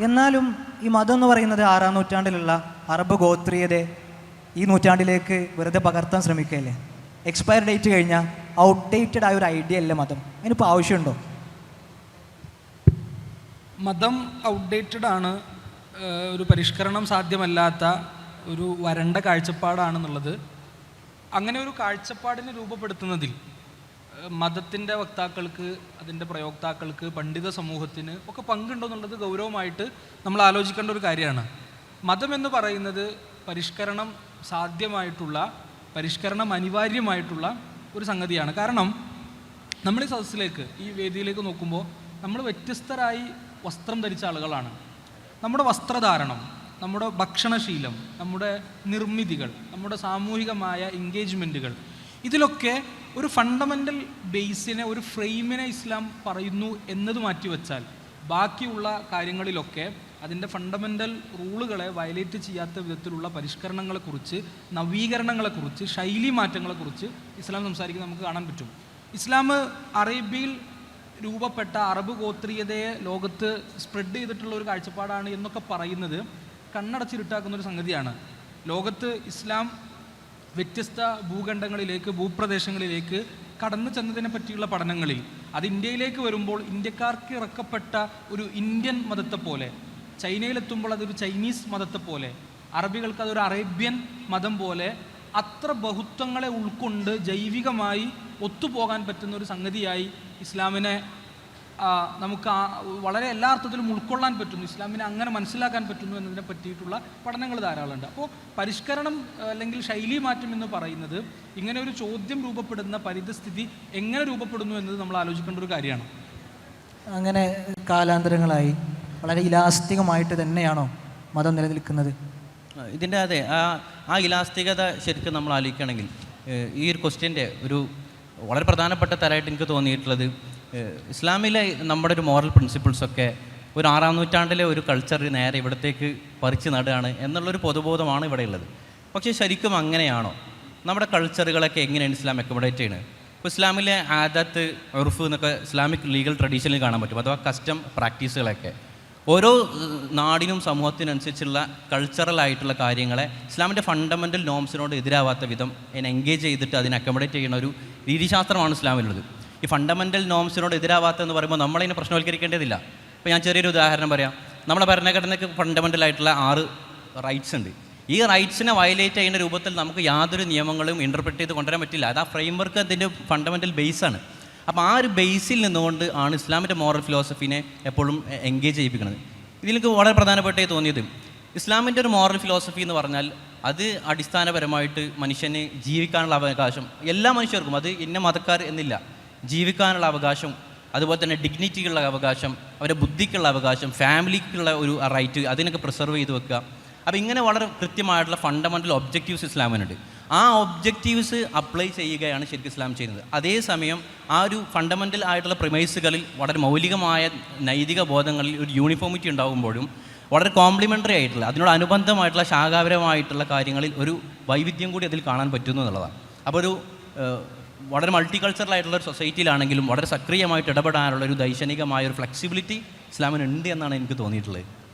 എന്നാലും ഈ മതം എന്ന് പറയുന്നത് ആറാം നൂറ്റാണ്ടിലുള്ള അറബ് ഗോത്രീയതെ ഈ നൂറ്റാണ്ടിലേക്ക് വെറുതെ പകർത്താൻ ശ്രമിക്കുകയല്ലേ? എക്സ്പയർ ഡേറ്റ് കഴിഞ്ഞാൽ ഔട്ട്ഡേറ്റഡ് ആയ ഒരു ഐഡിയ അല്ലേ മതം? അതിനിപ്പോൾ ആവശ്യമുണ്ടോ? മതം ഔട്ട്ഡേറ്റഡ് ആണ് ഒരു പരിഷ്കരണം സാധ്യമല്ലാത്ത ഒരു വരണ്ട കാഴ്ചപ്പാടാണെന്നുള്ളത്. അങ്ങനെ ഒരു കാഴ്ചപ്പാടിനെ രൂപപ്പെടുത്തുന്നതിൽ മതത്തിന്റെ വക്താക്കൾക്ക് അതിന്റെ പ്രയോക്താക്കൾക്ക് പണ്ഡിത സമൂഹത്തിന് ഒക്കെ പങ്കുണ്ടോ എന്നുള്ളത് ഗൗരവമായിട്ട് നമ്മൾ ആലോചിക്കേണ്ട ഒരു കാര്യമാണ്. മതം എന്ന് പറയുന്നത് പരിഷ്കരണം സാധ്യമായിട്ടുള്ള പരിഷ്കരണം അനിവാര്യമായിട്ടുള്ള ഒരു സംഗതിയാണ്. കാരണം നമ്മൾ ഈ സദസ്സിലേക്ക് ഈ വേദിയിലേക്ക് നോക്കുമ്പോൾ നമ്മൾ വ്യത്യസ്തരായി വസ്ത്രം ധരിച്ച ആളുകളാണ്. നമ്മുടെ വസ്ത്രധാരണം നമ്മുടെ ഭക്ഷണശീലം നമ്മുടെ നിർമ്മിതികൾ നമ്മുടെ സാമൂഹികമായ എൻഗേജ്മെന്റുകൾ ഇതിലൊക്കെ ഒരു ഫണ്ടമെന്റൽ ബേസിനെ ഒരു ഫ്രെയിമിനെ ഇസ്ലാം പറയുന്നു എന്നത് മാറ്റിവെച്ചാൽ ബാക്കിയുള്ള കാര്യങ്ങളിലൊക്കെ അതിന്റെ ഫണ്ടമെന്റൽ റൂളുകളെ വയലേറ്റ് ചെയ്യാത്ത വിധത്തിലുള്ള പരിഷ്കരണങ്ങളെക്കുറിച്ച് നവീകരണങ്ങളെക്കുറിച്ച് ശൈലി മാറ്റങ്ങളെക്കുറിച്ച് ഇസ്ലാം സംസാരിക്കുന്നത് നമുക്ക് കാണാൻ പറ്റും. ഇസ്ലാം അറേബ്യയിൽ രൂപപ്പെട്ട അറബ് ഗോത്രീയതയെ ലോകത്ത് സ്പ്രെഡ് ചെയ്തിട്ടുള്ള ഒരു കാഴ്ചപ്പാടാണ് എന്നൊക്കെ പറയുന്നത് കണ്ണടച്ചിരുട്ടാക്കുന്ന ഒരു സംഗതിയാണ്. ലോകത്ത് ഇസ്ലാം വ്യത്യസ്ത ഭൂഖണ്ഡങ്ങളിലേക്ക് ഭൂപ്രദേശങ്ങളിലേക്ക് കടന്നു ചെന്നതിനെ പറ്റിയുള്ള പഠനങ്ങളിൽ അത് ഇന്ത്യയിലേക്ക് വരുമ്പോൾ ഇന്ത്യക്കാർക്ക് ഇറക്കപ്പെട്ട ഒരു ഇന്ത്യൻ മതത്തെ പോലെ ചൈനയിലെത്തുമ്പോൾ അതൊരു ചൈനീസ് മതത്തെ പോലെ അറബികൾക്ക് അതൊരു അറേബ്യൻ മതം പോലെ അത്ര ബഹുത്വങ്ങളെ ഉൾക്കൊണ്ട് ജൈവികമായി ഒത്തുപോകാൻ പറ്റുന്ന ഒരു സംഗതിയായി ഇസ്ലാമിനെ നമുക്ക് ആ വളരെ എല്ലാ അർത്ഥത്തിലും ഉൾക്കൊള്ളാൻ പറ്റുന്നു ഇസ്ലാമിനെ അങ്ങനെ മനസ്സിലാക്കാൻ പറ്റുന്നു എന്നതിനെ പറ്റിയിട്ടുള്ള പഠനങ്ങൾ ധാരാളമുണ്ട്. അപ്പോൾ പരിഷ്കരണം അല്ലെങ്കിൽ ശൈലി മാറ്റം എന്ന് പറയുന്നത് ഇങ്ങനെ ഒരു ചോദ്യം രൂപപ്പെടുന്ന പരിതസ്ഥിതി എങ്ങനെ രൂപപ്പെടുന്നു എന്നത് നമ്മൾ ആലോചിക്കേണ്ട ഒരു കാര്യമാണ്. അങ്ങനെ കാലാന്തരങ്ങളായി വളരെ ഇലാസ്തികമായിട്ട് തന്നെയാണോ മതം നിലനിൽക്കുന്നത്? ഇതിന്റെ അതെ ആ ആ ഇലാസ്തികത ശരിക്കും നമ്മൾ ആലോചിക്കുകയാണെങ്കിൽ ഈ ഒരു ക്വസ്റ്റ്യന്റെ ഒരു വളരെ പ്രധാനപ്പെട്ട തലമായിട്ട് എനിക്ക് തോന്നിയിട്ടുള്ളത് ഇസ്ലാമിലെ നമ്മുടെ ഒരു മോറൽ പ്രിൻസിപ്പിൾസൊക്കെ ഒരു ആറാം നൂറ്റാണ്ടിലെ ഒരു കൾച്ചർ നേരെ ഇവിടത്തേക്ക് പറിച്ചു നടുകയാണ് എന്നുള്ളൊരു പൊതുബോധമാണ് ഇവിടെ ഉള്ളത് പക്ഷേ ശരിക്കും അങ്ങനെയാണോ? നമ്മുടെ കൾച്ചറുകളൊക്കെ എങ്ങനെയാണ് ഇസ്ലാം അക്കോമഡേറ്റ് ചെയ്യുന്നത് ഇപ്പോൾ ഇസ്ലാമിലെ ആദത്ത് ഉറുഫ് എന്നൊക്കെ ഇസ്ലാമിക് ലീഗൽ ട്രഡീഷനിൽ കാണാൻ പറ്റും. അഥവാ കസ്റ്റം പ്രാക്ടീസുകളൊക്കെ ഓരോ നാടിനും സമൂഹത്തിനനുസരിച്ചുള്ള കൾച്ചറൽ ആയിട്ടുള്ള കാര്യങ്ങളെ ഇസ്ലാമിന്റെ ഫണ്ടമെന്റൽ നോംസിനോട് എതിരാവാത്ത വിധം എൻഗേജ് ചെയ്തിട്ട് അതിനെ അക്കോമഡേറ്റ് ചെയ്യുന്ന ഒരു രീതിശാസ്ത്രമാണ് ഇസ്ലാമിലുള്ളത്. ഈ ഫണ്ടമെന്റൽ നോംസിനോട് എതിരാവാത്ത എന്ന് പറയുമ്പോൾ നമ്മളതിനെ പ്രശ്നവൽക്കരിക്കേണ്ടതില്ല. ഇപ്പോൾ ഞാൻ ചെറിയൊരു ഉദാഹരണം പറയാം. നമ്മുടെ ഭരണഘടനയ്ക്ക് ഫണ്ടമെന്റൽ ആയിട്ടുള്ള ആറ് റൈറ്റ്സ് ഉണ്ട്. ഈ റൈറ്റ്സിനെ വയലേറ്റ് ചെയ്യുന്ന രൂപത്തിൽ നമുക്ക് യാതൊരു നിയമങ്ങളും ഇന്റർപ്രറ്റ് ചെയ്ത് കൊണ്ടുവരാൻ പറ്റില്ല. അത് ആ ഫ്രെയിംവർക്ക് അതിന്റെ ഫണ്ടമെന്റൽ ബേസാണ് അപ്പോൾ ആ ഒരു ബേസിൽ നിന്നുകൊണ്ട് ആണ് ഇസ്ലാമിന്റെ മോറൽ ഫിലോസഫിനെ എപ്പോഴും എൻഗേജ് ചെയ്യിപ്പിക്കുന്നത്. ഇതിലേക്ക് വളരെ പ്രധാനപ്പെട്ടേ തോന്നിയത്. ഇസ്ലാമിന്റെ ഒരു മോറൽ ഫിലോസഫി എന്ന് പറഞ്ഞാൽ അത് അടിസ്ഥാനപരമായിട്ട് മനുഷ്യന് ജീവിക്കാനുള്ള അവകാശം എല്ലാ മനുഷ്യർക്കും. അത് ഇന്ന മതക്കാർ എന്നില്ല. ജീവിക്കാനുള്ള അവകാശം അതുപോലെ തന്നെ ഡിഗ്നിറ്റിക്കുള്ള അവകാശം അവരുടെ ബുദ്ധിക്കുള്ള അവകാശം ഫാമിലിക്കുള്ള ഒരു റൈറ്റ് അതിനൊക്കെ പ്രിസർവ് ചെയ്ത് വെക്കുക. അപ്പോൾ ഇങ്ങനെ വളരെ കൃത്യമായിട്ടുള്ള ഫണ്ടമെന്റൽ ഒബ്ജക്റ്റീവ്സ് ഇസ്ലാമിനുണ്ട്. ആ ഒബ്ജക്റ്റീവ്സ് അപ്ലൈ ചെയ്യുകയാണ് ശരിക്കും ഇസ്ലാം ചെയ്യുന്നത്. അതേസമയം ആ ഒരു ഫണ്ടമെന്റൽ ആയിട്ടുള്ള പ്രിമൈസുകളിൽ വളരെ മൗലികമായ നൈതിക ബോധങ്ങളിൽ ഒരു യൂണിഫോമിറ്റി ഉണ്ടാകുമ്പോഴും വളരെ കോംപ്ലിമെന്ററി ആയിട്ടുള്ള അതിനോട് അനുബന്ധമായിട്ടുള്ള ശാഖാപരമായിട്ടുള്ള കാര്യങ്ങളിൽ ഒരു വൈവിധ്യം കൂടി അതിൽ കാണാൻ പറ്റുന്നു എന്നുള്ളതാണ്. അപ്പോൾ ഒരു വളരെ മൾട്ടി കൾച്ചറൽ ആയിട്ടുള്ള ഒരു സൊസൈറ്റിയിലാണെങ്കിലും വളരെ സക്രിയമായിട്ട് ഇടപെടാനുള്ള ഒരു ദൈക്ഷണികമായ ഒരു ഫ്ലെക്സിബിലിറ്റി ഇസ്ലാമിനുണ്ട് എന്നാണ് എനിക്ക് തോന്നിയിട്ടുള്ളത്.